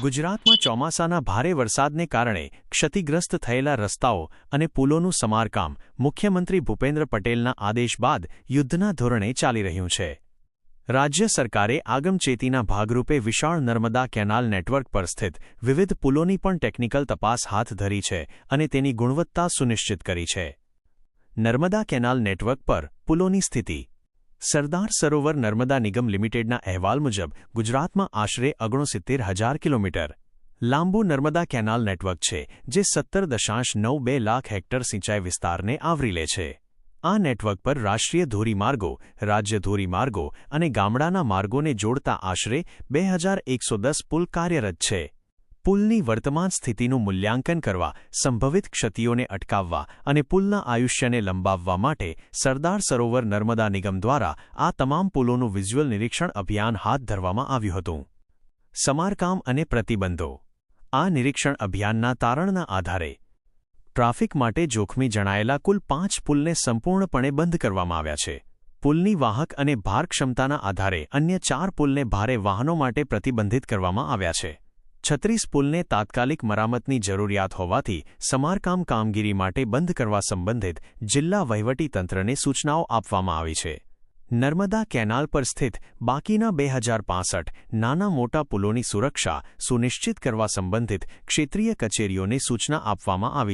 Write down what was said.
ગુજરાતમાં ચોમાસાના ભારે વરસાદને કારણે ક્ષતિગ્રસ્ત થયેલા રસ્તાઓ અને પુલોનું સમારકામ મુખ્યમંત્રી ભૂપેન્દ્ર પટેલના આદેશ બાદ યુદ્ધના ધોરણે ચાલી રહ્યું છે. રાજ્ય સરકારે આગમચેતીના ભાગરૂપે વિશાળ નર્મદા કેનાલ નેટવર્ક પર સ્થિત વિવિધ પુલોની પણ ટેકનિકલ તપાસ હાથ ધરી છે અને તેની ગુણવત્તા સુનિશ્ચિત કરી છે. નર્મદા કેનાલ નેટવર્ક પર પુલોની સ્થિતિ સરદાર સરોવર નર્મદા નિગમ લિમિટેડના અહેવાલ મુજબ ગુજરાતમાં આશરે ઓગણસિત્તેર હજાર કિલોમીટર લાંબુ નર્મદા કેનાલ નેટવર્ક છે, જે સત્તર દશાંશ નવ બે લાખ હેક્ટર સિંચાઈ વિસ્તારને આવરી લે છે. આ નેટવર્ક પર રાષ્ટ્રીય ધોરીમાર્ગો રાજ્ય ધોરીમાર્ગો અને ગામડાના માર્ગોને જોડતા આશરે બે હજાર એકસો દસ પુલ કાર્યરત છે. પુલની વર્તમાન સ્થિતિનું મૂલ્યાંકન કરવા, સંભવિત ક્ષતિઓને અટકાવવા અને પુલના આયુષ્યને લંબાવવા માટે સરદાર સરોવર નર્મદા નિગમ દ્વારા આ તમામ પુલોનું વિઝ્યુઅલ નિરીક્ષણ અભિયાન હાથ ધરવામાં આવ્યું હતું. સમારકામ અને પ્રતિબંધો. આ નિરીક્ષણ અભિયાનના તારણના આધારે ટ્રાફિક માટે જોખમી જણાયેલા કુલ પાંચ પુલને સંપૂર્ણપણે બંધ કરવામાં આવ્યા છે. પુલની વાહક અને ભાર ક્ષમતાના આધારે અન્ય ચાર પુલને ભારે વાહનો માટે પ્રતિબંધિત કરવામાં આવ્યા છે. છત્રીસ પુલને તાત્કાલિક મરામતની જરૂરિયાત હોવાથી સમારકામ કામગીરી માટે બંધ કરવા સંબંધિત જિલ્લા વહીવટીતંત્રને સૂચનાઓ આપવામાં આવી છે. નર્મદા કેનાલ પર સ્થિત બાકીના બે હજાર નાના મોટા પુલોની સુરક્ષા સુનિશ્ચિત કરવા સંબંધિત ક્ષેત્રીય કચેરીઓને સૂચના આપવામાં આવી